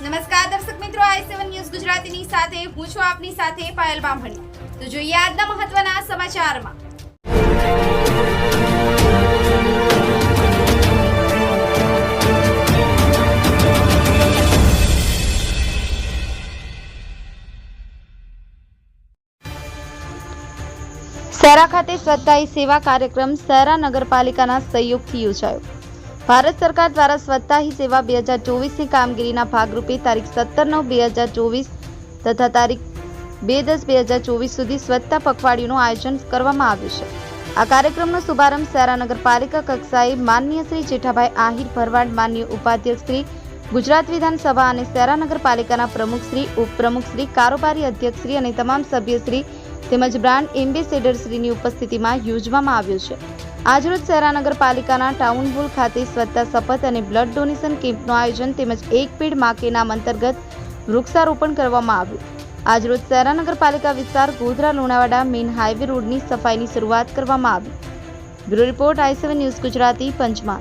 નમસ્કાર દર્શક મિત્રો, આઈ સેવન ન્યૂઝ ગુજરાતીની સાથે, હું છું આપની સાથે પાયલ બામણી. તો જોઈએ આજના મહત્વના સમાચારમાં. શહેરા ખાતે સ્વચ્છતા સેવા કાર્યક્રમ શહેરા નગરપાલિકાના સહયોગથી યોજાયો. ભારત સરકાર દ્વારા સ્વચ્છતા હી સેવા બે હજાર ચોવીસની કામગીરીના ભાગરૂપે તારીખ સત્તર નવ બે હજાર ચોવીસ તથા તારીખ બે દસ બે હજાર ચોવીસ સુધી સ્વચ્છતા પખવાડિયુંનું આયોજન કરવામાં આવ્યું છે. આ કાર્યક્રમનો શુભારંભ સારા નગરપાલિકા કક્ષાએ માનનીય શ્રી જેઠાભાઈ આહિર ભરવાડ, માનનીય ઉપાધ્યક્ષ શ્રી ગુજરાત વિધાનસભા અને સેરા નગરપાલિકાના પ્રમુખશ્રી ઉપપ્રમુખશ્રી કારોબારી અધ્યક્ષશ્રી અને તમામ સભ્યશ્રી તેમજ બ્રાન્ડ એમ્બેસેડરશ્રીની ઉપસ્થિતિમાં યોજવામાં આવ્યો છે. આજરોજ શહેરા નગરપાલિકાના ટાઉન હોલ ખાતે સ્વચ્છતા શપથ અને બ્લડ ડોનેશન કેમ્પનું આયોજન તેમજ એક પેડમાં નામ અંતર્ગત વૃક્ષારોપણ કરવામાં આવ્યું. આજરોજ શહેરા નગરપાલિકા વિસ્તાર ગોધરા લુણાવાડા મેઇન હાઈવે રોડની સફાઈની શરૂઆત કરવામાં આવી. Bureau report I news Gujarati Panchmahal.